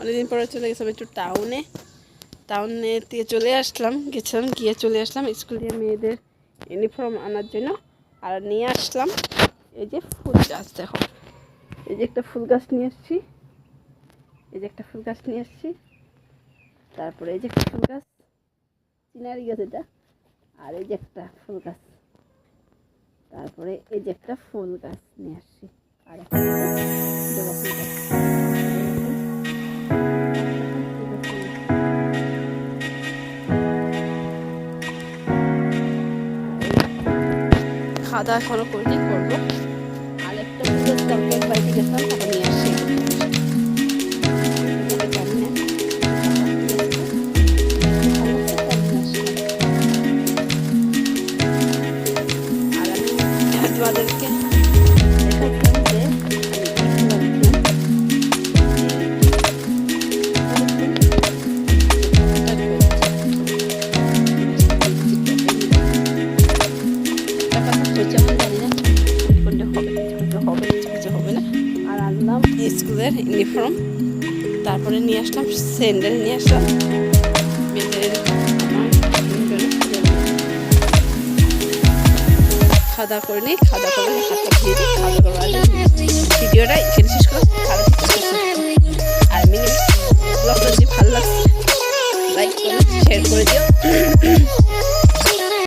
অনেকদিন পরে চলে গেছিলাম একটু টাউনে টাউনে দিয়ে চলে আসলাম, গেছিলাম, গিয়ে চলে আসলাম স্কুলের মেয়েদের ইউনিফর্ম আনার জন্য। আর নিয়ে আসলাম এই যে ফুল গাছ, দেখো। এই যে একটা ফুল গাছ নিয়ে এসেছি। এই যে একটা ফুল গাছ নিয়ে এসেছি। তারপরে এই যে একটা ফুল গাছ, চিনারি গাছ এটা। আর এই যে একটা ফুল গাছ। তারপরে এই যে একটা ফুল গাছ নিয়ে আসছি। আর খাওয়া দাওয়া এখনও করিনি করব। আর একটা পুজোর তরকারি বাড়িতে গেছিলাম তাকে নিয়ে আসি। তোমাদেরকে স্কুলের ইউনিফর্ম তারপরে নিয়ে আসলাম স্যান্ডেল নিয়ে আসলাম খাওয়া দাওয়া করে নিই খাওয়া দাওয়া করে হাতটা খাওয়া দাওয়া করে ভিডিওটা এখানে শেষ করলাম আর মিনি ব্লগটা ভালো লাগছে লাইক করুন শেয়ার করে দিও